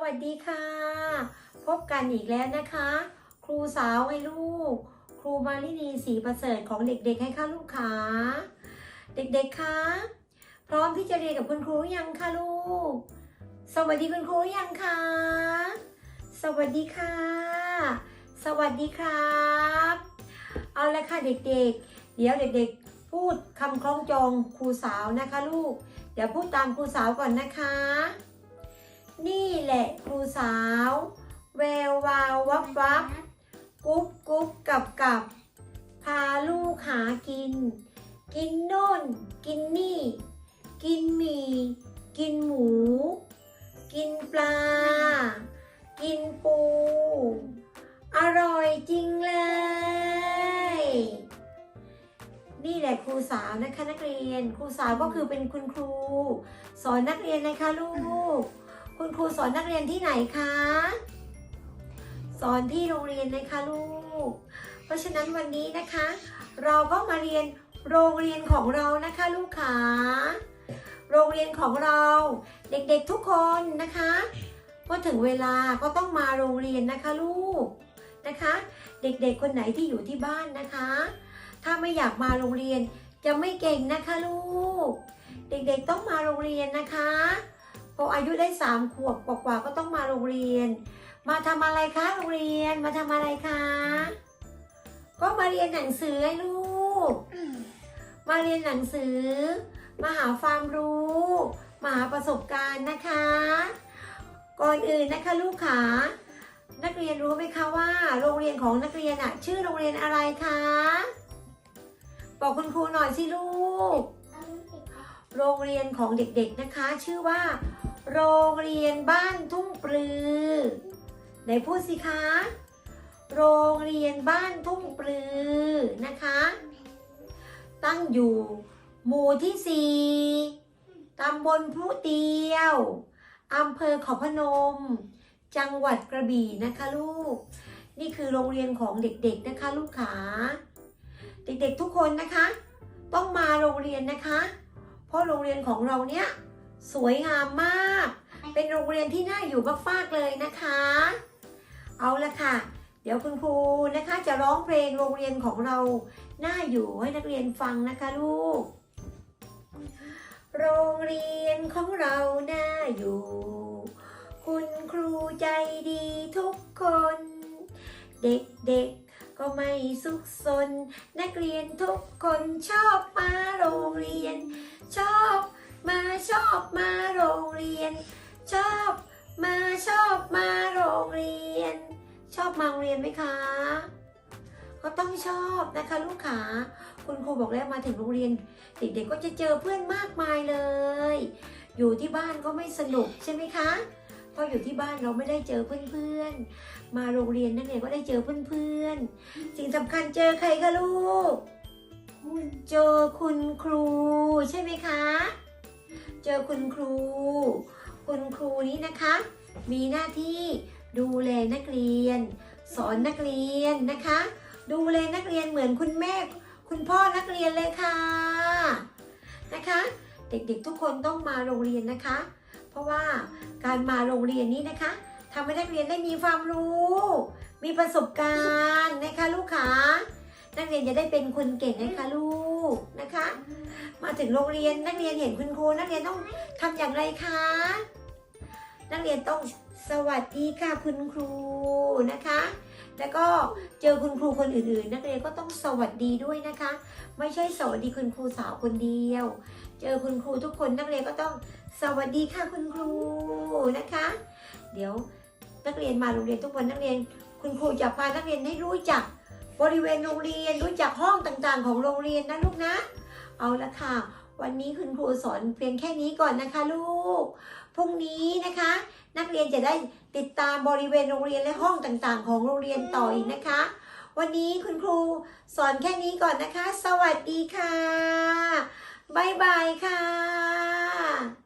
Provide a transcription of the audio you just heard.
วัสดีค่ะ พบกันอีกแล้วนะคะ ครูสาวให้ลูก ครูมาลินีสีประเสริฐของเด็กๆให้ค่ะลูกขาเด็กๆคะพร้อมที่จะเรียนกับคุณครูยังคะลูก สวัสดีคุณครูยังคะสวัสดีค่ะ สวัสดีครับ เอาละค่ะเด็กๆเดี๋ยวเด็กๆ พูดคำคล้องจองครูสาวนะคะลูก เดี๋ยวพูดตามครูสาวก่อนนะคะ นี่แหละครูสาว แวววาววับวับกุ๊บกุ๊บกับกับ พาลูกหากิน กินโน่น กินนี่ กินหมี่ กินหมู กินปลา กินปู อร่อยจริงเลย นี่แหละครูสาวนะคะนักเรียน ครูสาวก็คือเป็นคุณครู สอนนักเรียนนะคะลูก คุณครูสอนนักเรียนที่ไหนคะ สอนที่โรงเรียนนะคะลูก เพราะฉะนั้นวันนี้นะคะ เราก็มาเรียนโรงเรียนของเรานะคะลูกขาโรงเรียนของเราเด็กๆทุกคนนะคะพอถึงเวลาก็ต้องมาโรงเรียนนะคะลูกนะคะ เด็กๆคนไหนที่อยู่ที่บ้านนะคะ ถ้าไม่อยากมาโรงเรียนจะไม่เก่งนะคะลูก เด็กๆต้องมาโรงเรียนนะคะ พออายุได้สามขวบกว่าๆก็ต้องมาโรงเรียน มาทำอะไรคะโรงเรียนมาทำอะไรคะ ก็มาเรียนหนังสือให้ลูก มาเรียนหนังสือ มาหาความรู้ มาหาประสบการณ์นะคะ ก่อนอื่นนะคะลูกขานักเรียนรู้ไหมคะว่า โรงเรียนของนักเรียนอะชื่อโรงเรียนอะไรคะบอกคุณครูหน่อยสิลูก โรงเรียนของเด็กๆนะคะ ชื่อว่า โรงเรียนบ้านทุ่งปลือไหนพูดสิคะ โรงเรียนบ้านทุ่งปลือนะคะ ตั้งอยู่หมู่ที่สี่ตำบลพลุเตียวอำเภอขาพนม จังหวัดกระบี่นะคะลูก นี่คือโรงเรียนของเด็กๆนะคะลูกขาเด็กๆทุกคนนะคะ ต้องมาโรงเรียนนะคะ เพราะโรงเรียนของเราเนี่ย สวยงามมาก เป็นโรงเรียนที่น่าอยู่มากๆเลยนะคะ เอาละค่ะ เดี๋ยวคุณครูนะคะ จะร้องเพลงโรงเรียนของเราน่าอยู่ให้นักเรียนฟังนะคะลูก โรงเรียนของเราน่าอยู่ คุณครูใจดีทุกคน เด็กๆก็ไม่สุขสน นักเรียนทุกคนชอบมาโรงเรียนชอบ มาชอบมาโรงเรียน ชอบมาชอบมาโรงเรียน ชอบมาโรงเรียนไหมคะก็ต้องชอบนะคะลูกขาคุณครูบอกแล้วมาถึงโรงเรียน เด็กๆก็จะเจอเพื่อนมากมายเลย อยู่ที่บ้านก็ไม่สนุกใช่ไหมคะเพราะอยู่ที่บ้านเราไม่ได้เจอเพื่อนๆ มาโรงเรียนนั่นเองก็ได้เจอเพื่อนๆ สิ่งสำคัญเจอใครคะลูก เจอคุณครูใช่ไหมคะ เจอคุณครู คุณครูนี้นะคะ มีหน้าที่ดูแลนักเรียน สอนนักเรียนนะคะ ดูแลนักเรียนเหมือนคุณแม่ คุณพ่อนักเรียนเลยค่ะนะคะ เด็กๆทุกคนต้องมาโรงเรียนนะคะ เพราะว่าการมาโรงเรียนนี้นะคะทำให้นักเรียนได้มีความรู้ มีประสบการณ์นะคะลูกค้า นักเรียนจะได้เป็นคนเก่งนะคะลูกนะคะ มาถึงโรงเรียนนักเรียนเห็นคุณครูนักเรียนต้องทำอย่างไรคะนักเรียนต้องสวัสดีค่ะคุณครูนะคะ แล้วก็เจอคุณครูคนอื่นๆ นักเรียนก็ต้องสวัสดีด้วยนะคะ ไม่ใช่สวัสดีคุณครูสาวคนเดียว เจอคุณครูทุกคนนักเรียนก็ต้องสวัสดีค่ะคุณครูนะคะ เดี๋ยวนักเรียนมาโรงเรียนทุกวันนักเรียน คุณครูจะพานักเรียนให้รู้จัก บริเวณโรงเรียนรู้จักห้องต่างๆ ของโรงเรียนนะลูกนะ เอาละค่ะ วันนี้คุณครูสอนเพียงแค่นี้ก่อนนะคะลูก พรุ่งนี้นะคะ นักเรียนจะได้ติดตามบริเวณโรงเรียนและห้องต่างๆ ของโรงเรียนต่ออีกนะคะ วันนี้คุณครูสอนแค่นี้ก่อนนะคะ สวัสดีค่ะ บ๊ายบายค่ะ